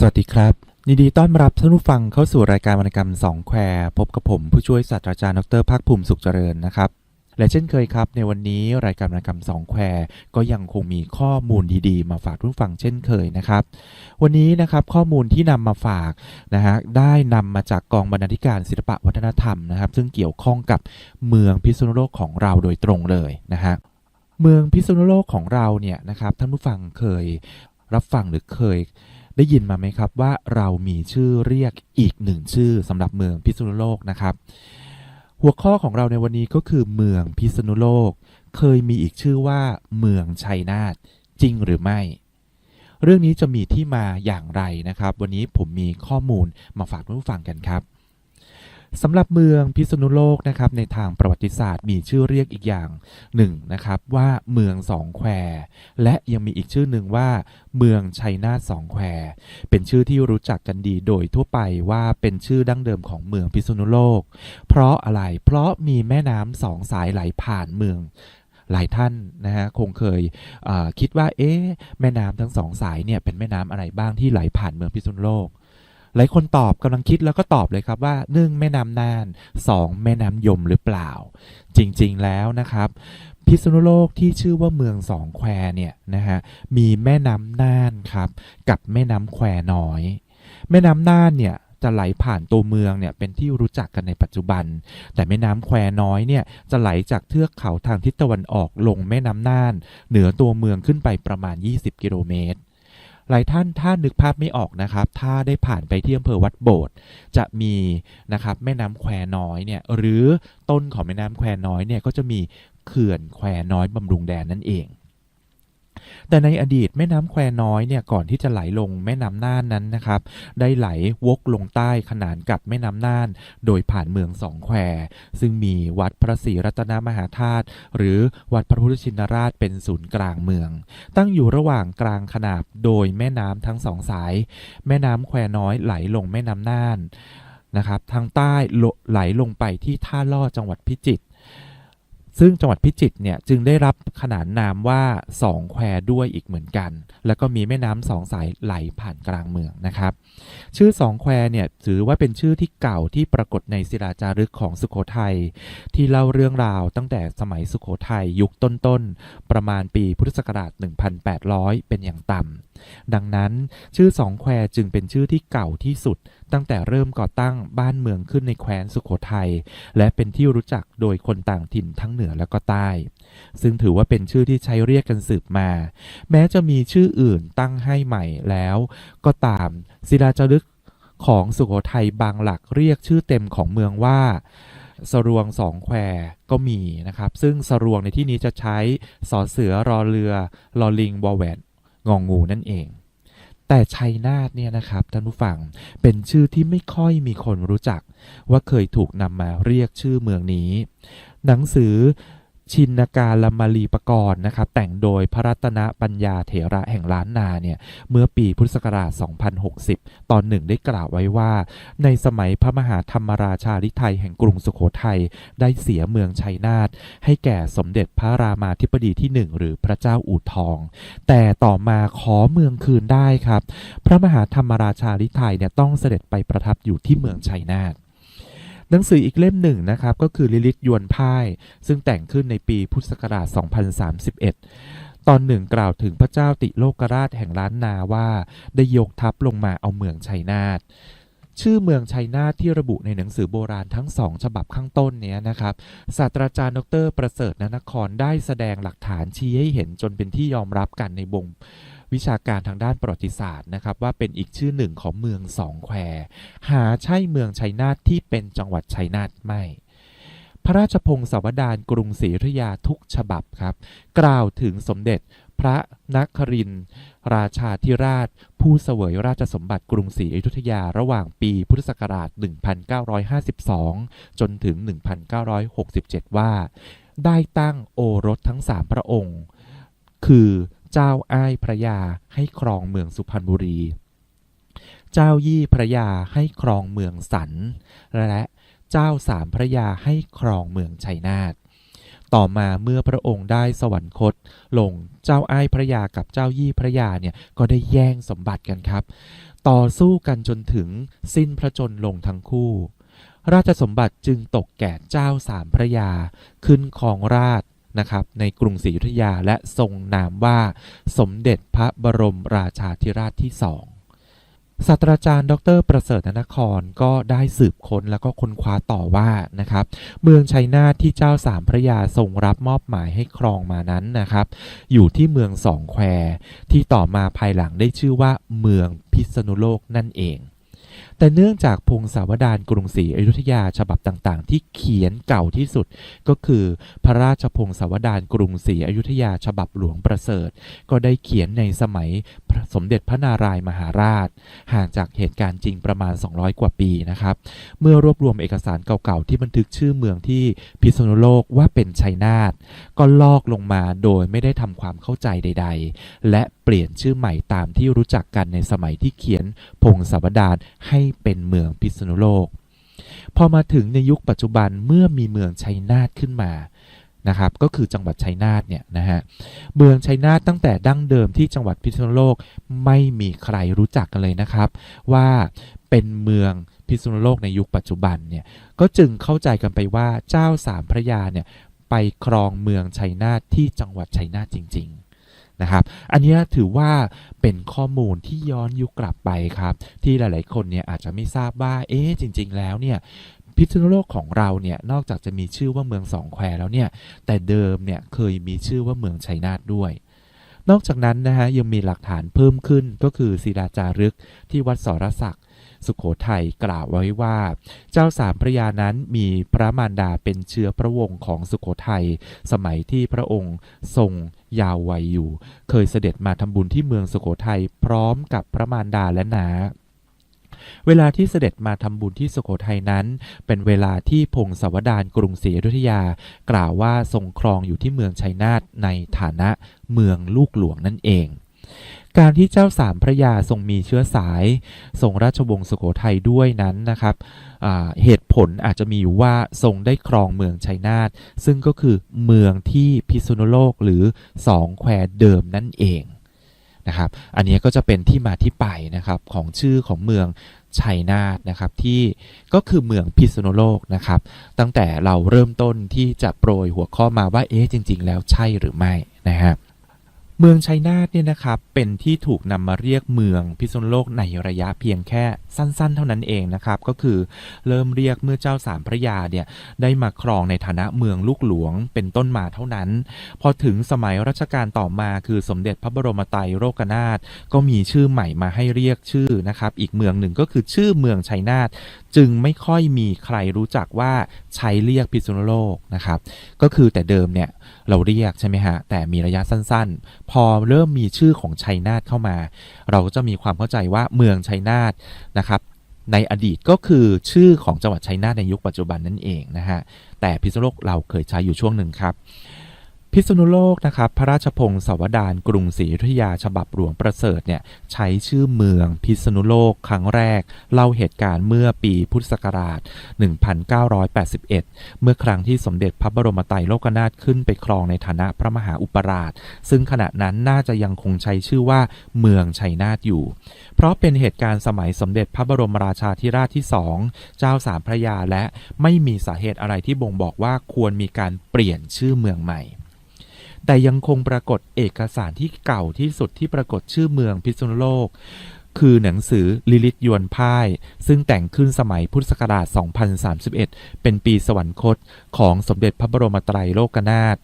สวัสดีครับยินดีต้อนรับท่านผู้ฟังเข้าสู่รายการวรรณกรรมสองแควพบกับผมผู้ช่วยศาสตราจารย์ดรภาคภูมิสุขเจริญนะครับ และเช่นเคยครับ ในวันนี้รายการวรรณกรรมสองแควก็ยังคงมีข้อมูลดีๆ มาฝากทุกฟังเช่นเคยนะครับ วันนี้นะครับข้อมูลที่นำมาฝากนะฮะได้นำมาจากกองบรรณาธิการศิลปวัฒนธรรมนะครับ ซึ่งเกี่ยวข้องกับเมืองพิษณุโลกของเราโดยตรงเลยนะฮะเมืองพิษณุโลกของเราเนี่ยนะครับท่านผู้ฟังเคยรับฟังหรือเคย ได้ยินมาไหมครับว่าเรามีชื่อเรียกอีกหนึ่งชื่อสำหรับเมืองพิษณุโลกนะครับ หัวข้อของเราในวันนี้ก็คือเมืองพิษณุโลก เคยมีอีกชื่อว่า เมืองชัยนาทจริงหรือไม่ เรื่องนี้จะมีที่มาอย่างไรนะครับ วันนี้ผมมีข้อมูลมาฝากท่านผู้ฟังกันครับ สำหรับเมืองพิษณุโลกนะครับในทางประวัติศาสตร์มีชื่อเรียกอีกอย่างหนึ่งนะครับว่าเมืองสองแควและยังมีอีกชื่อหนึ่งว่าเมืองชัยนาทสองแควเป็นชื่อที่รู้จักกันดีโดยทั่วไปว่าเป็นชื่อดั้งเดิมของเมืองพิษณุโลก เพราะอะไรเพราะมีแม่น้ำสองสายไหลผ่านเมืองหลายท่านนะฮะคงเคยเคิดว่าเอ๊ะแม่น้ำทั้งสองสายเนี่ยเป็นแม่น้ำอะไรบ้างที่ไหลผ่านเมืองพิษณุโลก หลายคนตอบกำลังคิดแล้วก็ตอบเลยครับว่าหนึ่งแม่น้ำน่านสองแม่น้ำยมหรือเปล่า จริงๆแล้วนะครับพิษณุโลกที่ชื่อว่าเมืองสองแควเนี่ยนะฮะมีแม่น้ำน่านครับกับแม่น้ำแควน้อย แม่น้ำน่านเนี่ยจะไหลผ่านตัวเมืองเนี่ยเป็นที่รู้จักกันในปัจจุบัน แต่แม่น้ำแควน้อยเนี่ยจะไหลจากเทือกเขาทางทิศตะวันออกลงแม่น้ำน่าน เหนือตัวเมืองขึ้นไปประมาณ 20 กิโลเมตร หลายท่านถ้านึกภาพไม่ออกนะครับ ถ้าได้ผ่านไปที่อำเภอวัดโบสถ์จะมีนะครับแม่น้ำแควน้อยเนี่ยหรือต้นของแม่น้ำแควน้อยเนี่ยก็จะมีเขื่อนแควน้อยบำรุงแดนนั่นเอง แต่ในอดีตแม่น้ำแควน้อยเนี่ยก่อนที่จะไหลลงแม่น้ำน่านนั้นนะครับ ได้ไหลวกลงใต้ขนานกับแม่น้ำน่าน โดยผ่านเมืองสองแควซึ่งมีวัดพระศรีรัตนมหาธาตุหรือวัดพระพุทธชินราชเป็นศูนย์กลางเมือง ตั้งอยู่ระหว่างกลางขนาบโดยแม่น้ำทั้งสองสาย แม่น้ำแควน้อยไหลลงแม่น้ำน่านนะครับทางใต้ไหลลงไปที่ท่าล่อจังหวัดพิจิตร ซึ่งจังหวัดพิจิตรเนี่ยจึงได้รับขนานนามว่าสองแควด้วยอีกเหมือนกัน แล้วก็มีแม่น้ำสองสายไหลผ่านกลางเมืองนะครับ ชื่อสองแควเนี่ยถือว่าเป็นชื่อที่เก่าที่ปรากฏในศิลาจารึกของสุโขทัยที่เล่าเรื่องราวตั้งแต่สมัยสุโขทัยยุคต้นๆ ประมาณปีพุทธศักราช 1800 เป็นอย่างต่ำ ดังนั้นชื่อสองแควจึงเป็นชื่อที่เก่าที่สุด ตั้งแต่เริ่มก่อตั้งบ้านเมืองขึ้นในแคว้นสุโขทัยและเป็นที่รู้จักโดยคนต่างถิ่นทั้งเหนือและก็ใต้ ซึ่งถือว่าเป็นชื่อที่ใช้เรียกกันสืบมา แม้จะมีชื่ออื่นตั้งให้ใหม่แล้ว ก็ตามศิลาจารึกของสุโขทัยบางหลักเรียกชื่อเต็มของเมืองว่าสรวงสองแควก็มีนะครับ ซึ่งสรวงในที่นี้จะใช้สอเสือรอเรือลอลิงวอแหวน งองงูนั่นเอง แต่ชัยนาทเนี่ยนะครับท่านผู้ฟังเป็นชื่อที่ไม่ค่อยมีคนรู้จัก ว่าเคยถูกนำมาเรียกชื่อเมืองนี้ หนังสือ ชินการลมาลีปกรณ์นะครับแต่งโดยพระรัตนปัญญาเถระแห่งล้านนาเนี่ยเมื่อปีพุทธศักราช 2060 ตอนหนึ่งได้กล่าวไว้ว่า ในสมัยพระมหาธรรมราชาลิไทยแห่งกรุงสุขโขทัยได้เสียเมืองชัยนาทให้แก่สมเด็จพระรามาธิบดีที่หนึ่งหรือพระเจ้าอู่ทอง แต่ต่อมาขอเมืองคืนได้ครับ พระมหาธรรมราชาลิไทยเนี่ยต้องเสด็จไปประทับอยู่ที่เมืองชัยนาท หนังสืออีกเล่มหนึ่งนะครับก็คือลิลิตยวนพ่าย ซึ่งแต่งขึ้นในปีพุทธศักราช 2031 ตอนหนึ่งกล่าวถึงพระเจ้าติโลกราชแห่งล้านนาว่าได้ยกทัพลงมาเอาเมืองชัยนาทชื่อเมืองชัยนาทที่ระบุในหนังสือโบราณทั้งสองฉบับข้างต้นเนี้ยนะครับศาสตราจารย์ดร ประเสริฐนนครได้แสดงหลักฐานชี้ให้เห็นจนเป็นที่ยอมรับกันในวง วิชาการทางด้านประวัติศาสตร์นะครับว่าเป็นอีกชื่อหนึ่งของเมืองสองแคว หาใช่เมืองชัยนาทที่เป็นจังหวัดชัยนาทไม่ พระราชพงศาวดารกรุงศรีอยุธยาทุกฉบับครับ กล่าวถึงสมเด็จพระนครินทราชาธิราช ผู้เสวยราชสมบัติกรุงศรีอยุธยาระหว่างปีพุทธศักราช 1952 จนถึง 1967 ว่า ได้ตั้งโอรสทั้งสามพระองค์ คือ เจ้าอ้ายพระยาให้ครองเมืองสุพรรณบุรี เจ้ายี่พระยาให้ครองเมืองสัน และเจ้าสามพระยาให้ครองเมืองชัยนาทต่อมาเมื่อพระองค์ได้สวรรคต ลงเจ้าอ้ายพระยากับเจ้ายี่พระยาเนี่ยก็ได้แย่งสมบัติกันครับ ต่อสู้กันจนถึงสิ้นพระชนลงทั้งคู่ ราชสมบัติจึงตกแก่เจ้าสามพระยา ขึ้นครองราช นะครับในกรุงศรีอยุธยาและทรงนามว่าสมเด็จพระบรมราชาธิราชที่สองศาสตราจารย์ ดร ประเสริฐนครก็ได้สืบค้นแล้วก็ค้นคว้าต่อว่านะครับ เมืองชัยนาทที่เจ้าสามพระยาทรงรับมอบหมายให้ครองมานั้นนะครับ อยู่ที่เมืองสองแควที่ต่อมาภายหลังได้ชื่อว่าเมืองพิษณุโลกนั่นเอง แต่เนื่องจากพงศาวดารกรุงศรีอยุธยาฉบับต่างๆ ที่เขียนเก่าที่สุด ก็คือพระราชพงศาวดารกรุงศรีอยุธยาฉบับหลวงประเสริฐ ก็ได้เขียนในสมัยสมเด็จพระนารายมหาราช ห่างจากเหตุการณ์จริงประมาณ 200 กว่าปีนะครับ เมื่อรวบรวมเอกสารเก่าๆ ที่บันทึกชื่อเมืองที่พิษณุโลกว่าเป็นชัยนาทก็ลอกลงมาโดยไม่ได้ทำความเข้าใจใด ๆ และ เปลี่ยนชื่อใหม่ตามที่รู้จักกันในสมัยที่เขียนพงศาวดารให้เป็นเมืองพิษณุโลก พอมาถึงในยุคปัจจุบันเมื่อมีเมืองชัยนาทขึ้นมานะครับก็คือจังหวัดชัยนาทเนี่ยนะฮะเมืองชัยนาทตั้งแต่ดั้งเดิมที่จังหวัดพิษณุโลกไม่มีใครรู้จักกันเลยนะครับ ว่าเป็นเมืองพิษณุโลกในยุคปัจจุบันเนี่ยก็จึงเข้าใจกันไปว่าเจ้าสามพระยาเนี่ยไปครองเมืองชัยนาทที่จังหวัดชัยนาทจริง ๆ นะครับ อันนี้ถือว่าเป็นข้อมูลที่ย้อนยุคกลับไปครับ ที่หลาย ๆ คนเนี่ยอาจจะไม่ทราบว่า เอ๊ะ จริง ๆ แล้วเนี่ยพิษณุโลกของเราเนี่ยนอกจากจะมีชื่อว่าเมืองสองแควแล้วเนี่ย แต่เดิมเนี่ยเคยมีชื่อว่าเมืองชัยนาทด้วย นอกจากนั้นนะฮะยังมีหลักฐานเพิ่มขึ้นก็คือศิลาจารึกที่วัดสรศักดิ์ สุขโขทัยกล่าวไว้ว่า เจ้าสามพระยานั้นมีพระมารดาเป็นเชื้อพระวงศ์ของสุขโขทัยสมัยที่พระองค์ทรงยาววัยอยู่ เคยเสด็จมาทำบุญที่เมืองสุโขทัยพร้อมกับพระมารดาและนาเวลาที่เสด็จมาทำบุญที่สุโขทัยนั้น เป็นเวลาที่พงศาวดารกรุงศรีอยุธยา กล่าวว่าทรงครองอยู่ที่เมืองชัยนาทในฐานะเมืองลูกหลวงนั่นเอง การที่เจ้าสามพระยาทรงมีเชื้อสายทรงราชวงศ์สุโขทัยด้วยนั้นนะครับเหตุผลอาจจะมีอยู่ว่าทรงได้ครองเมืองชัยนาทซึ่งก็คือเมืองที่พิษณุโลกหรือสองแควเดิมนั่นเองนะครับ อันนี้ก็จะเป็นที่มาที่ไปนะครับของชื่อของเมืองชัยนาทนะครับที่ก็คือเมืองพิษณุโลกนะครับ ตั้งแต่เราเริ่มต้นที่จะโปรยหัวข้อมาว่าเอ๊ะจริง ๆ แล้วใช่หรือไม่นะฮะ เมืองชัยนาทเนี่ยนะครับเป็นที่ถูกนำมาเรียกเมืองพิษณุโลกในระยะเพียงแค่สั้นๆ เท่านั้นเองนะครับก็คือเริ่มเรียกเมื่อเจ้าสามพระยาเนี่ยได้มาครองในฐานะเมืองลูกหลวงเป็นต้นมาเท่านั้น พอถึงสมัยรัชกาลต่อมาคือสมเด็จพระบรมไตรโลกนาถก็มีชื่อใหม่มาให้เรียกชื่อนะครับอีกเมืองหนึ่งก็คือชื่อเมืองชัยนาทจึงไม่ค่อยมีใครรู้จักว่าใช้เรียกพิษณุโลกนะครับก็คือแต่เดิมเนี่ย เราเรียกใช่ไหมฮะ แต่มีระยะสั้นๆ พอเริ่มมีชื่อของชัยนาทเข้ามา เราก็จะมีความเข้าใจว่าเมืองชัยนาทนะครับในอดีตก็คือชื่อของจังหวัดชัยนาทในยุคปัจจุบันนั่นเองนะฮะ แต่พิษณุโลกเราเคยใช้อยู่ช่วงหนึ่งครับ พิษณุโลกนะครับพระราชพงศาวดารกรุงศรีอยุธยาฉบับหลวงประเสริฐเนี่ยใช้ชื่อเมืองพิษณุโลกครั้งแรก เล่าเหตุการณ์เมื่อปีพุทธศักราช 1981 เมื่อครั้งที่สมเด็จพระบรมไตรโลกนาถขึ้นไปครองในฐานะพระมหาอุปราช ซึ่งขณะนั้นน่าจะยังคงใช้ชื่อว่าเมืองชัยนาทอยู่ เพราะเป็นเหตุการณ์สมัยสมเด็จพระบรมราชาธิราชที่สองเจ้าสามพระยาและไม่มีสาเหตุอะไรที่บ่งบอกว่าควรมีการเปลี่ยนชื่อเมืองใหม่ แต่ยังคงปรากฏเอกสารที่เก่าที่สุดที่ปรากฏชื่อเมืองพิษณุโลก คือหนังสือลิลิตยวนพ่าย ซึ่งแต่งขึ้นสมัยพุทธศักราช 2031 เป็นปีสวรรคตของสมเด็จพระบรมไตรโลกนาถ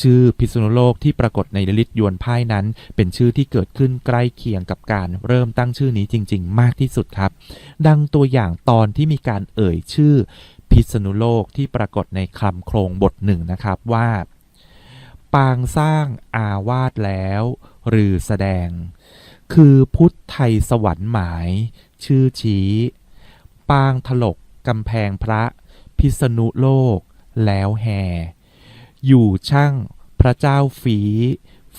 ชื่อพิษณุโลกที่ปรากฏในลิลิตยวนพ่ายนั้น เป็นชื่อที่เกิดขึ้นใกล้เคียงกับการเริ่มตั้งชื่อนี้จริง ๆ มากที่สุดครับ ดังตัวอย่างตอนที่มีการเอ่ยชื่อพิษณุโลกที่ปรากฏในคำโครงบทหนึ่งนะครับว่า ปางสร้างอาวาสแล้วหรือแสดง คือพุทธไทยสวรรค์หมาย ชื่อชี้ ปางถลกกำแพงพระพิษณุโลกแล้วแห่อยู่ช่างพระเจ้าฝี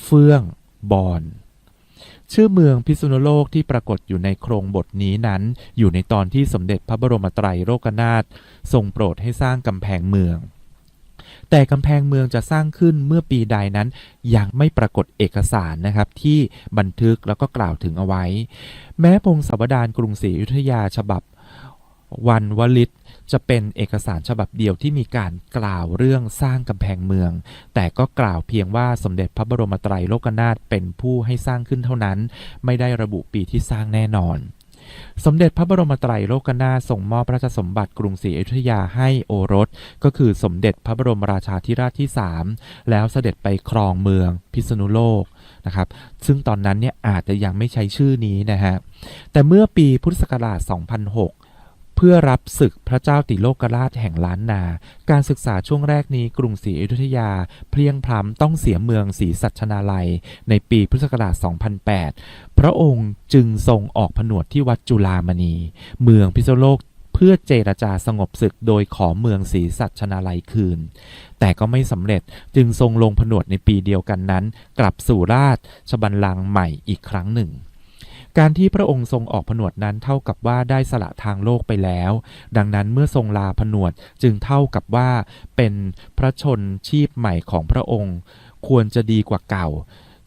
เฟื่องบอนชื่อเมืองพิษณุโลกที่ปรากฏอยู่ในโครงบทนี้นั้น อยู่ในตอนที่สมเด็จพระบรมไตรโลกนาถทรงโปรดให้สร้างกำแพงเมือง แต่กำแพงเมืองจะสร้างขึ้นเมื่อปีใดนั้น ยังไม่ปรากฏเอกสารนะครับที่บันทึกแล้วก็กล่าวถึงเอาไว้ แม้พงศาวดารกรุงศรีอยุธยาฉบับวันวลิตจะเป็นเอกสารฉบับเดียวที่มีการกล่าวเรื่องสร้างกำแพงเมือง แต่ก็กล่าวเพียงว่าสมเด็จพระบรมไตรโลกนาถเป็นผู้ให้สร้างขึ้นเท่านั้น ไม่ได้ระบุปีที่สร้างแน่นอน สมเด็จพระบรมไตรโลกนาถส่งมอบพระราชสมบัติกรุงศรีอยุธยาให้โอรส ก็คือสมเด็จพระบรมราชาธิราชที่ 3 แล้วเสด็จไปครองเมืองพิษณุโลกนะครับ ซึ่งตอนนั้นเนี่ยอาจจะยังไม่ใช้ชื่อนี้นะฮะ แต่เมื่อปีพุทธศักราช 2006 เพื่อรับศึกพระเจ้าติโลกราชแห่งล้านนา การศึกษาช่วงแรกนี้กรุงศรีอยุธยา เพลียงพล้ำต้องเสียเมืองศรีสัชนาลัย ในปีพุทธศักราช 2008 พระองค์จึงทรงออกผนวดที่วัดจุฬามณี เมืองพิษณุโลกเพื่อเจรจาสงบศึกโดยขอเมืองศรีสัชนาลัยคืน แต่ก็ไม่สำเร็จจึงทรงลงผนวดในปีเดียวกันนั้น กลับสู่ราชบัลลังก์ใหม่อีกครั้งหนึ่ง การที่พระองค์ทรงออกผนวดนั้นเท่ากับว่าได้สละทางโลกไปแล้ว ดังนั้นเมื่อทรงลาผนวดจึงเท่ากับว่าเป็นพระชนชีพใหม่ของพระองค์ ควรจะดีกว่าเก่า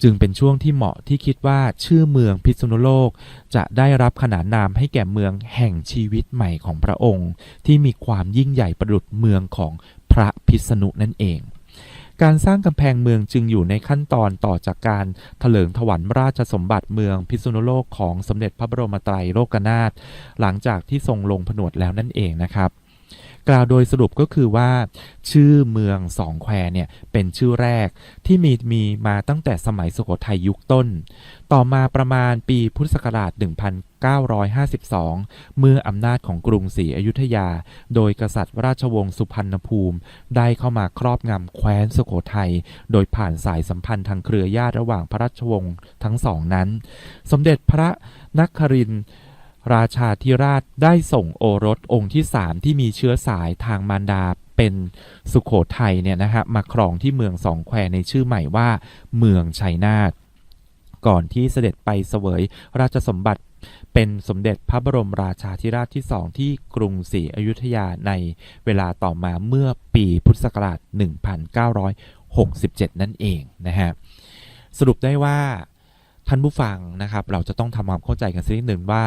จึงเป็นช่วงที่เหมาะที่คิดว่าชื่อเมืองพิษณุโลก จะได้รับขนานนามให้แก่เมืองแห่งชีวิตใหม่ของพระองค์ ที่มีความยิ่งใหญ่ประดุจเมืองของพระพิษณุนั่นเอง การสร้างกำแพงเมืองจึงอยู่ในขั้นตอนต่อจากการถลิงถวัลราชสมบัติเมืองพิษณุโลกของสมเด็จพระบรมไตรโลกนาถหลังจากที่ทรงลงผนวดแล้วนั่นเองนะครับ กล่าวโดยสรุปก็คือว่า ชื่อเมืองสองแควเนี่ยเป็นชื่อแรกที่มีมีมาตั้งแต่สมัยสุโขทัยยุคต้น ต่อมาประมาณปีพุทธศักราช 1952 เมื่ออำนาจของกรุงศรีอยุธยา โดยกษัตริย์ราชวงศ์สุพรรณภูมิ ได้เข้ามาครอบงำแคว้นสุโขทัยโดยผ่านสายสัมพันธ์ทางเครือญาติระหว่างพระราชวงศ์ทั้งสองนั้น สมเด็จพระนครินทร์ ราชาธิราชได้ส่งโอรสองค์ที่สามที่มีเชื้อสายทางมารดาเป็นสุขโขทัยเนี่ยนะฮะมาครองที่เมืองสองแควในชื่อใหม่ว่า เมืองชัยนาทก่อนที่เสด็จไปเสวยราชสมบัติเป็นสมเด็จพระบรมราชาธิราชที่สองที่กรุงศรีอยุธยาในเวลาต่อมาเมื่อปีพุทธศักราช 1967 นั่นเองนะฮะสรุปได้ว่า ท่านผู้ฟังนะครับ เราจะต้องทำความเข้าใจกันสักนิดหนึ่งว่า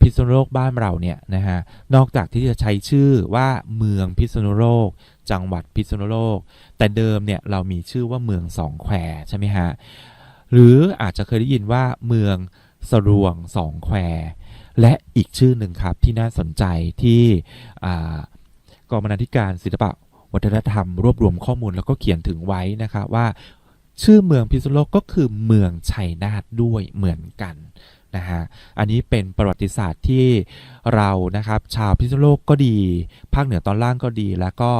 พิษณุโลกบ้านเราเนี่ยนะฮะนอกจากที่จะใช้ชื่อว่าเมืองพิษณุโลก จังหวัดพิษณุโลก แต่เดิมเนี่ยเรามีชื่อว่าเมืองสองแควใช่ไหมฮะหรืออาจจะเคยได้ยินว่าเมืองสรวงสองแควและอีกชื่อหนึ่งครับที่น่าสนใจที่กองบรรณาธิการศิลปะวัฒนธรรมรวบรวมข้อมูลแล้วก็เขียนถึงไว้นะครับว่า ชื่อเมืองพิษณุโลกก็คือเมืองชัยนาทด้วยเหมือนกันนะฮะอันนี้เป็นประวัติศาสตร์ที่เรานะครับชาวพิษณุโลกก็ดี ภาคเหนือตอนล่างก็ดี แล้วก็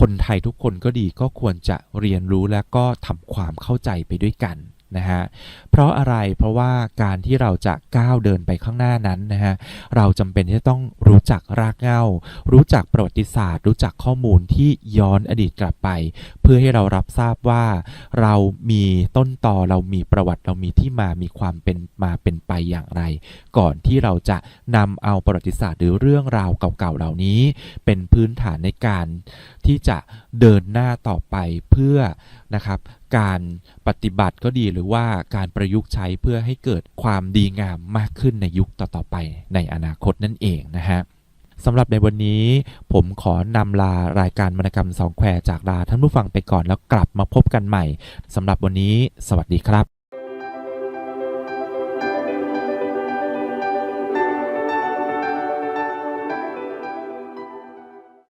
คนไทยทุกคนก็ดีก็ควรจะเรียนรู้และก็ทำความเข้าใจไปด้วยกัน นะฮะเพราะอะไรเพราะว่าการที่เราจะก้าวเดินไปข้างหน้านั้นนะฮะเราจำเป็นที่จะต้องรู้จักรากเหง้า รู้จักประวัติศาสตร์ รู้จักข้อมูลที่ย้อนอดีตกลับไป เพื่อให้เรารับทราบว่าเรามีต้นตอเรามีประวัติเรามีที่มามีความเป็นมาเป็นไปอย่างไร ก่อนที่เราจะนำเอาประวัติศาสตร์หรือเรื่องราวเก่าๆเหล่านี้ เป็นพื้นฐานในการที่จะเดินหน้าต่อไปเพื่อนะครับการปฏิบัติก็ดีหรือว่าการประยุกต์ใช้เพื่อให้เกิดความดีงามมากขึ้นในยุคต่อๆไปในอนาคตนั่นเองนะฮะสำหรับในวันนี้ผมขอนำลารายการวรรณกรรมสองแควจากลาท่านผู้ฟังไปก่อนแล้วกลับมาพบกันใหม่สำหรับวันนี้ สวัสดีครับ